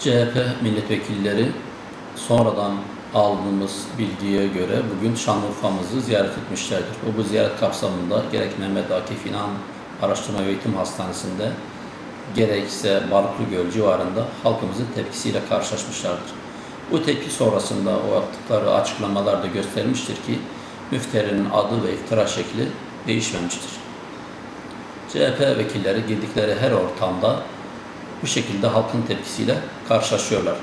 CHP milletvekilleri sonradan aldığımız bilgiye göre bugün Şanlıurfa'mızı ziyaret etmişlerdir. O bu ziyaret kapsamında gerek Mehmet Akif İnan Araştırma ve Eğitim Hastanesi'nde gerekse Balıklıgöl civarında halkımızın tepkisiyle karşılaşmışlardır. Bu tepki sonrasında o yaptıkları açıklamalarda göstermiştir ki müfterinin adı ve iftira şekli değişmemiştir. CHP vekilleri girdikleri her ortamda bu şekilde halkın tepkisiyle karşılaşıyorlar.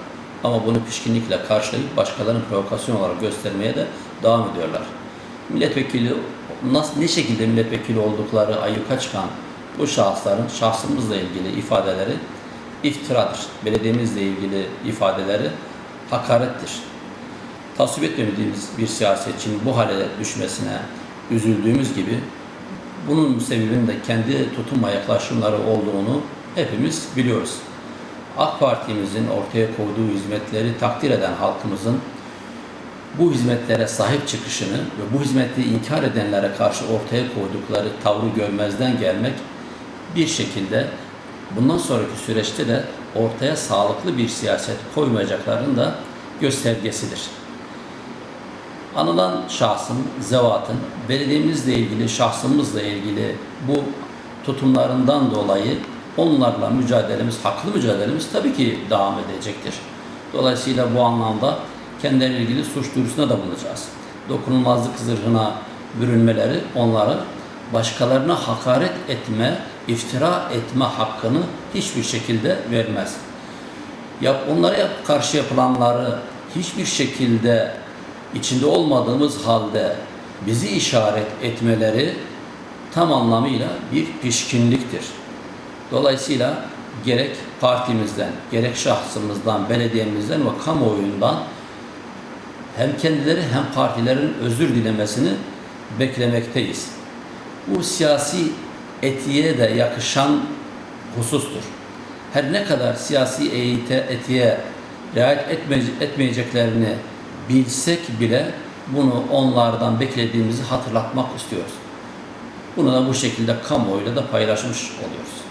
Ama bunu pişkinlikle karşılayıp başkalarının provokasyon olarak göstermeye de devam ediyorlar. Milletvekili nasıl ne şekilde milletvekili oldukları ayyuka çıkan bu şahısların şahsımızla ilgili ifadeleri iftiradır. Belediyemizle ilgili ifadeleri hakarettir. Tasvip etmediğimiz bir siyasetçinin bu hale düşmesine üzüldüğümüz gibi bunun sebebinin de kendi tutum ve yaklaşımları olduğunu hepimiz biliyoruz. AK Parti'mizin ortaya koyduğu hizmetleri takdir eden halkımızın bu hizmetlere sahip çıkışını ve bu hizmeti inkar edenlere karşı ortaya koydukları tavrı görmezden gelmek bir şekilde bundan sonraki süreçte de ortaya sağlıklı bir siyaset koymayacaklarının da göstergesidir. Anılan şahsın, zevatın, belediyemizle ilgili, şahsımızla ilgili bu tutumlarından dolayı onlarla mücadelemiz, haklı mücadelemiz tabii ki devam edecektir. Dolayısıyla bu anlamda kendileriyle ilgili suç duyurusuna da bulunacağız. Dokunulmazlık zırhına bürünmeleri onları başkalarına hakaret etme, iftira etme hakkını hiçbir şekilde vermez. Yap, onlara karşı yapılanları hiçbir şekilde içinde olmadığımız halde bizi işaret etmeleri tam anlamıyla bir pişkinliktir. Dolayısıyla gerek partimizden, gerek şahsımızdan, belediyemizden ve kamuoyundan hem kendileri hem partilerin özür dilemesini beklemekteyiz. Bu siyasi etiğe de yakışan husustur. Her ne kadar siyasi etiğe riayet etmeyeceklerini bilsek bile bunu onlardan beklediğimizi hatırlatmak istiyoruz. Bunu da bu şekilde kamuoyuyla da paylaşmış oluyoruz.